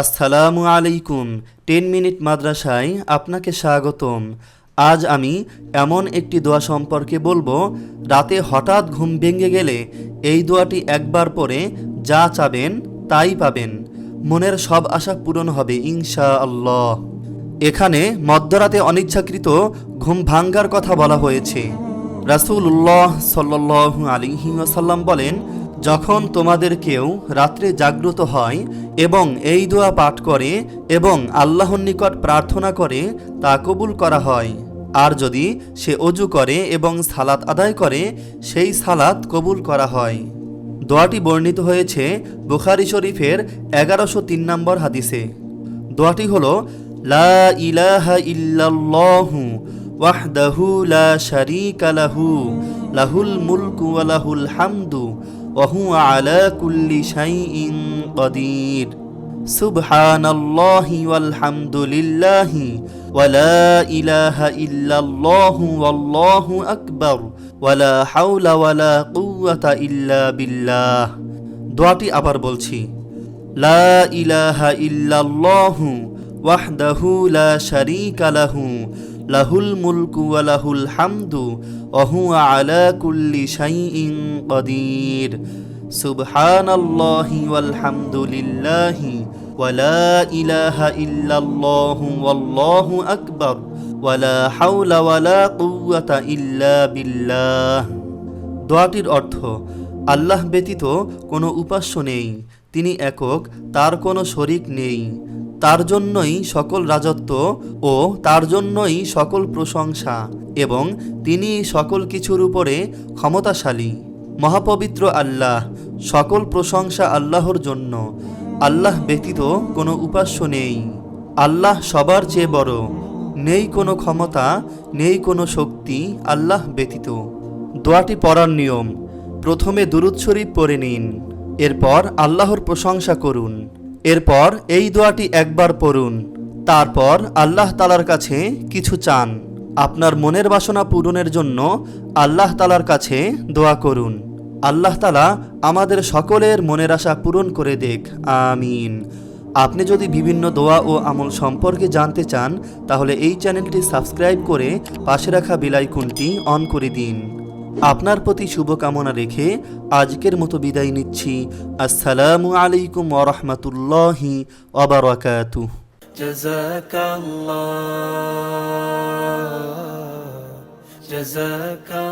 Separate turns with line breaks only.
আসসালামু আলাইকুম। Ten minute মাদ্রাসায় আপনাকে স্বাগতম। আজ আমি এমন একটি দোয়া সম্পর্কে বলব, রাতে হঠাৎ ঘুম ভেঙে গেলে এই দোয়াটি একবার পরে যা চাবেন তাই পাবেন। মনের সব আশা পূরণ হবে ইনশা আল্লাহ এখানে মধ্যরাতে অনিচ্ছাকৃত ঘুম ভাঙ্গার কথা বলা হয়েছে। রাসূলুল্লাহ সাল্লাল্লাহু আলাইহি ওয়াসাল্লাম বলেন যখন তোমাদের কেউ রাত্রে জাগ্রত হয় এবং এই দোয়া পাঠ করে এবং আল্লাহর নিকট প্রার্থনা করে, তা কবুল করা হয়। আর যদি সে অজু করে এবং সালাত আদায় করে, সেই সালাত কবুল করা হয়। দোয়াটি বর্ণিত হয়েছে বুখারি শরীফের এগারোশো তিন নম্বর হাদিসে। দোয়াটি হল, লা লা লাহু, লাহুল মুলকু লাহুল হামদু দোয়াটি আবার বলছি লা ইলাহা ইল্লাল্লাহু ওয়াহদাহু লা শারীকা লাহু লাহুল মুলকু ওয়া লাহুল হামদু অহু আলা কুল্লি শাইইন কাদির। সুবহানাল্লাহি ওয়াল হামদুলিল্লাহি ওয়া লা ইলাহা ইল্লাল্লাহু ওয়াল্লাহু আকবার ওয়া লা হাওলা ওয়া লা কুওয়াতা ইল্লা বিল্লাহ। দোয়াটির অর্থ, আল্লাহ ব্যতীত কোনো উপাস্য নেই, তিনি একক, তার কোনো শরিক নেই। তার জন্যই সকল রাজত্ব ও তার জন্যই সকল প্রশংসা এবং তিনি সকল কিছুর উপরে ক্ষমতাশালী। মহাপবিত্র আল্লাহ, সকল প্রশংসা আল্লাহর জন্য। আল্লাহ ব্যতীত কোনো উপাস্য নেই। আল্লাহ সবার চেয়ে বড়। নেই কোনো ক্ষমতা, নেই কোনো শক্তি আল্লাহ ব্যতীত। দোয়াটি পড়ার নিয়ম। প্রথমে দুরুদ শরীফ পড়ে নিন। এরপর আল্লাহর প্রশংসা করুন। এরপর এই দোয়াটি একবার পড়ুন। তারপর আল্লাহ তালার কাছে কিছু চান। আপনার মনের বাসনা পূরণের জন্য আল্লাহ তালার কাছে দোয়া করুন। আল্লাহ তালা আমাদের সকলের মনের আশা পূরণ করে দেখ। আমিন। আপনি যদি বিভিন্ন দোয়া ও আমল সম্পর্কে জানতে চান, তাহলে এই চ্যানেলটি সাবস্ক্রাইব করে পাশে রাখা বেলাইকনটি অন করে দিন। আপনার প্রতি শুভকামনা রেখে আজকের মতো বিদায় নিচ্ছি আসসালামু আলাইকুম ওরহমতুল্লাহি অবরাকাতু
جزاك الله جزاك الله